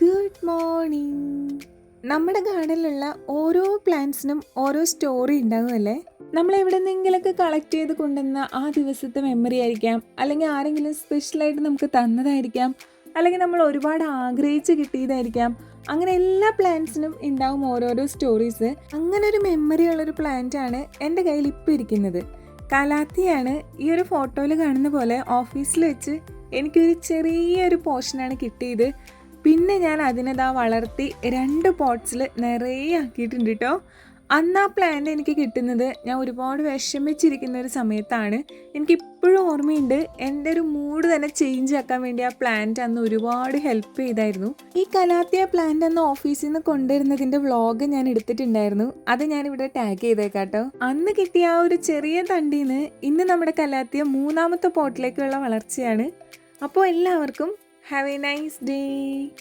Good morning നമ്മുടെ ഗാർഡനിലുള്ള ഓരോ പ്ലാന്റ്സിനും ഓരോ സ്റ്റോറി ഉണ്ടാകുമല്ലേ നമ്മൾ എവിടെ നിന്നെങ്കിലൊക്കെ കളക്ട് ചെയ്ത് കൊണ്ടുവന്ന ആ ദിവസത്തെ മെമ്മറി ആയിരിക്കാം. അല്ലെങ്കിൽ ആരെങ്കിലും സ്പെഷ്യലായിട്ട് നമുക്ക് തന്നതായിരിക്കാം. അല്ലെങ്കിൽ നമ്മൾ ഒരുപാട് ആഗ്രഹിച്ച് കിട്ടിയതായിരിക്കാം. അങ്ങനെ എല്ലാ പ്ലാന്റ്സിനും ഉണ്ടാവും ഓരോരോ സ്റ്റോറീസ് അങ്ങനെ ഒരു മെമ്മറി ഉള്ളൊരു പ്ലാന്റ് ആണ് എന്റെ കയ്യിൽ ഇപ്പോൾ ഇരിക്കുന്നത്. കലാത്തിയാണ് ഈ ഒരു ഫോട്ടോയിൽ കാണുന്ന പോലെ ഓഫീസിൽ വെച്ച് എനിക്കൊരു ചെറിയൊരു പോർഷനാണ് കിട്ടിയത്. പിന്നെ ഞാൻ അതിനതാ വളർത്തി രണ്ട് പോട്ട്സിൽ നിറയെ ആക്കിയിട്ടുണ്ട് കേട്ടോ അന്ന് ആ പ്ലാന്റ് എനിക്ക് കിട്ടുന്നത് ഞാൻ ഒരുപാട് വിഷമിച്ചിരിക്കുന്ന ഒരു സമയത്താണ്. എനിക്കിപ്പോഴും ഓർമ്മയുണ്ട് എന്റെ ഒരു മൂഡ് തന്നെ ചേഞ്ച് ആക്കാൻ വേണ്ടി ആ പ്ലാന്റ് അന്ന് ഒരുപാട് ഹെൽപ്പ് ചെയ്തായിരുന്നു. ഈ കലാത്തിയ പ്ലാന്റ് അന്ന് ഓഫീസിൽ നിന്ന് കൊണ്ടുവരുന്നതിന്റെ വ്ളോഗ് ഞാൻ എടുത്തിട്ടുണ്ടായിരുന്നു. അത് ഞാൻ ഇവിടെ ടാഗ് ചെയ്തേക്കാട്ടോ അന്ന് കിട്ടിയ ആ ഒരു ചെറിയ തണ്ടിന്ന് ഇന്ന് നമ്മുടെ കലാത്തിയ മൂന്നാമത്തെ പോട്ടിലേക്കുള്ള വളർച്ചയാണ്. അപ്പോൾ എല്ലാവർക്കും Have a nice day.